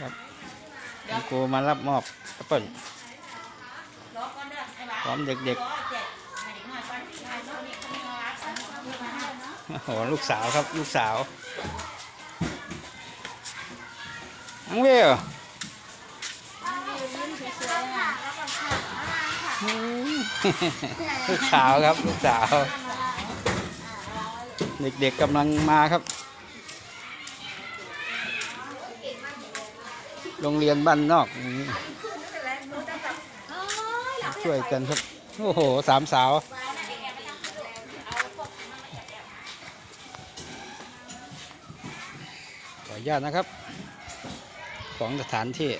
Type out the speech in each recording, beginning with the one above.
ครับคุณครูมารับมอบแอปเปิลพร้อมเด็กๆโอ้โหลูกสาวครับลูกสาวนังเวลอืมลูกสาวครับลูกสาว เด็กๆกำลังมาครับ โรงเรียนบ้านนอกนี่ช่วยกันครับ โอ้โหสามสาว ขออนุญาตนะครับ ของสถานที่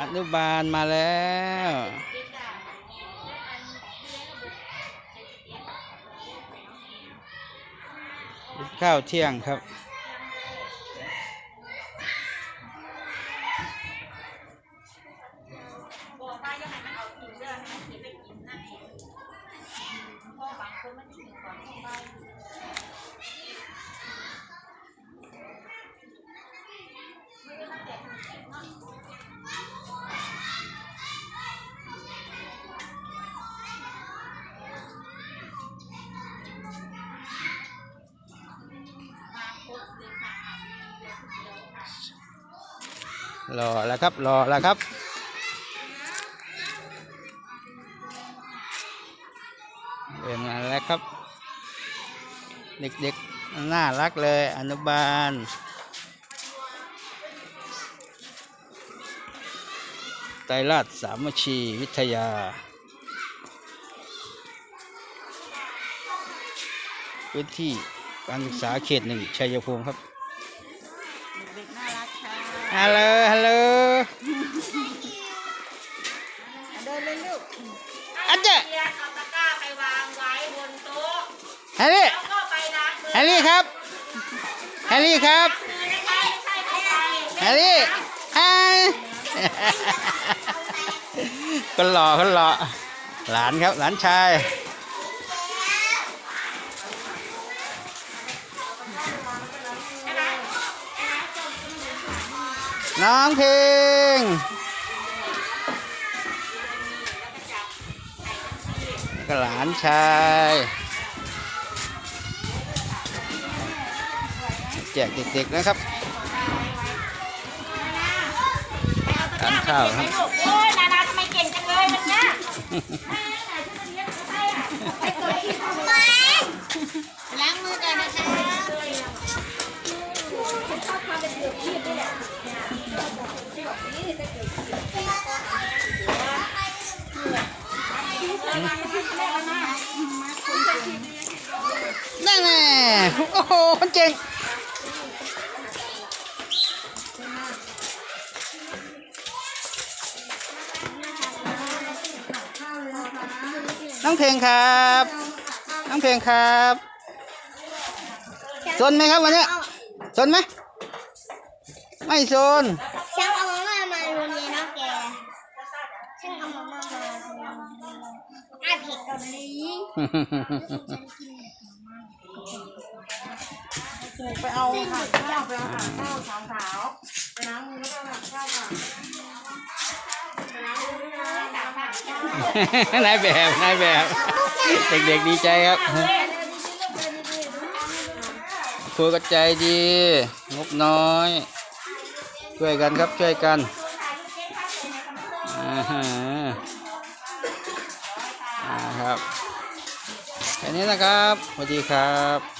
อนุบาลมาแล้วข้าวเที่ยงครับ รอแล้วครับ รอแล้วครับ เดินมาแล้วครับ เด็กๆ น่ารักเลยอนุบาลไตรราชสามัคคีวิทยาพื้นที่การศึกษาเขตหนึ่งชัยภูมิครับเด็กน่ารักค่ะฮัลโหลฮัลโหลเดินเลยลูกอาจารย์เรียนเอาตะกร้าไป วางไว้บนโต๊ะแฮร์รี่แล้วก็ไปล้างมือแฮร์รี่ครับแฮร์รี่ครับมือนะคะไม่ใช่เข้าไปแฮร์รี่ฮายคนหล่อคนหล่อหลานครับหลานชายน้องเพลง แล้วก็หลานชายแจกเด็กๆนะครับทานข้าวครับลูกโอ้ยนานาทำไมเก่งจังเลยวันเนี้ยล้างมือก่อนนะคะ โอ้โหคนเก่งน้องเพลงครับ น้องเพลงครับสนไหมครับวันนี้สนไหมไม่สนช่างเอามาม่ามาโรงเรียนน้องแกช่างเอามาม่ามาอาเผ็ดตอนนี้ ไปเอาค่ะข้าวไปเอาค่ะข้าวสาวสาวไปล้างมือแล้วก็ข้าวค่ะไปล้างมือด้วยนะสาวค่ะนายแบบนายแบบ เด็กๆดีใจครับครูก็ใจดี งบน้อย ช่วยกันครับช่วยกันอ่าฮะอ่าครับแค่นี้นะครับสวัสดีครับ